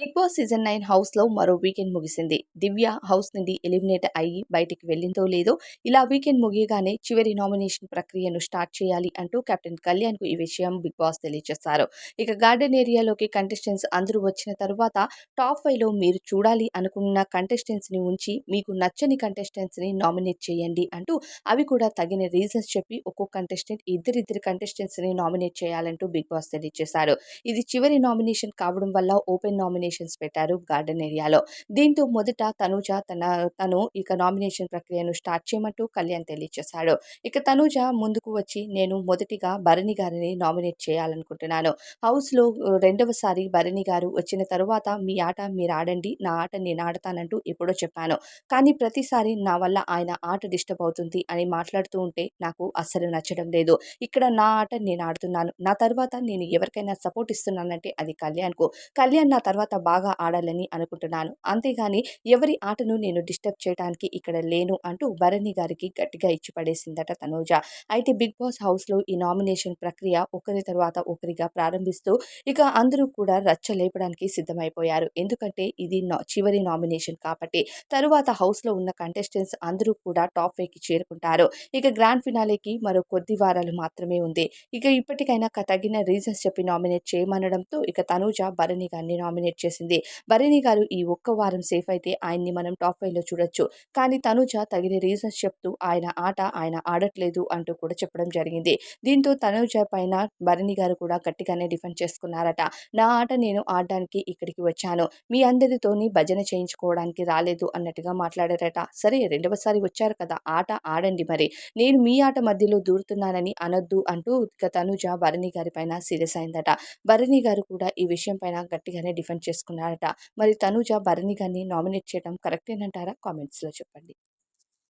Big boss season nine హౌస్లో మరో weekend ముగిసింది. దివ్య హౌస్ నుండి ఎలిమినేట్ అయ్యి బయటికి వెళ్ళిందో లేదో ఇలా వీకెండ్ ముగియగానే చివరి నామినేషన్ ప్రక్రియను స్టార్ట్ చేయాలి అంటూ కెప్టెన్ కళ్యాణ్కు ఈ విషయం బిగ్ బాస్ తెలియజేశారు ఇక గార్డెన్ ఏరియాలోకి కంటెస్టెంట్స్ అందరూ వచ్చిన తరువాత టాప్ ఫైవ్లో మీరు చూడాలి అనుకున్న కంటెస్టెంట్స్ని ఉంచి మీకు నచ్చని కంటెస్టెంట్స్ని నామినేట్ చేయండి అంటూ అవి కూడా తగిన రీజన్స్ చెప్పి ఒక్కో కంటెస్టెంట్ ఇద్దరిద్దరు కంటెస్టెంట్స్ని నామినేట్ చేయాలంటూ బిగ్ బాస్ తెలియజేశారు ఇది చివరి నామినేషన్ కావడం వల్ల ఓపెన్ నామినేషన్ నామినేషన్స్ పెట్టారు గార్డెన్ ఏరియాలో. దీంతో మొదట తనూజ తన తను ఇక నామినేషన్ ప్రక్రియను స్టార్ట్ చేయమంటూ కళ్యాణ్ తెలియజేశాడు ఇక తనూజ ముందుకు వచ్చి నేను మొదటిగా భరణి గారిని నామినేట్ చేయాలనుకుంటున్నాను. హౌస్లో రెండవసారి భరణి గారు వచ్చిన తరువాత మీ ఆట మీరు ఆడండి నా ఆట నేను ఆడతానంటూ ఎప్పుడో చెప్పాను. కానీ ప్రతిసారి నా వల్ల ఆయన ఆట డిస్టర్బ్ అవుతుంది అని మాట్లాడుతూ ఉంటే నాకు అస్సలు నచ్చడం లేదు. ఇక్కడ నా ఆట నేను ఆడుతున్నాను. నా తర్వాత నేను ఎవరికైనా సపోర్ట్ ఇస్తున్నానంటే అది కళ్యాణ్కు. కళ్యాణ్ నా తర్వాత బాగా ఆడాలని అనుకుంటున్నాను. అంతేగాని ఎవరి ఆటను నేను డిస్టర్బ్ చేయడానికి ఇక్కడ లేను అంటూ భరణి గారికి గట్టిగా ఇచ్చి పడేసిందట తనూజ. అయితే బిగ్ బాస్ హౌస్లో ఈ నామినేషన్ ప్రక్రియ ఒకరి తర్వాత ఒకరిగా ప్రారంభిస్తూ ఇక అందరూ కూడా రచ్చ లేపడానికి సిద్ధమైపోయారు. ఎందుకంటే ఇది నా- చివరి నామినేషన్ కాబట్టి. తరువాత హౌస్లో ఉన్న కంటెస్టెంట్స్ అందరూ కూడా టాప్ వేకి చేరుకుంటారు. ఇక గ్రాండ్ ఫినాలేకి మరో కొద్ది వారాలు మాత్రమే ఉంది. ఇక ఇప్పటికైనా తగిన రీజన్స్ చెప్పి నామినేట్ చేయమనడంతో ఇక తనూజ భరణి గారిని నామినేట్ వచ్చేసింది. భరణి గారు ఈ ఒక్క వారం సేఫ్ అయితే ఆయన్ని మనం టాప్ ఫైవ్లో చూడొచ్చు. కానీ తనుజ తగిన రీజన్స్ చెప్తూ ఆయన ఆట ఆయన ఆడట్లేదు అంటూ కూడా చెప్పడం జరిగింది. దీంతో తనుజ పైన భరణి గారు కూడా గట్టిగానే డిఫెండ్ చేసుకున్నారట. నా ఆట నేను ఆడడానికి ఇక్కడికి వచ్చాను. మీ అందరితోని భజన చేయించుకోవడానికి రాలేదు అన్నట్టుగా మాట్లాడారట. సరే రెండవసారి వచ్చారు కదా ఆట ఆడండి మరి. నేను మీ ఆట మధ్యలో దూరుతున్నానని అనొద్దు అంటూ ఇక తనుజ భరణి గారి పైన సీరియస్ అయిందట. భరణి గారు కూడా ఈ విషయం పైన గట్టిగానే డిఫెండ్ చేసుకున్నారట. మరి తనుజ భరణి గారిని నామినేట్ చేయడం కరెక్టేనంటారా? కామెంట్స్లో చెప్పండి.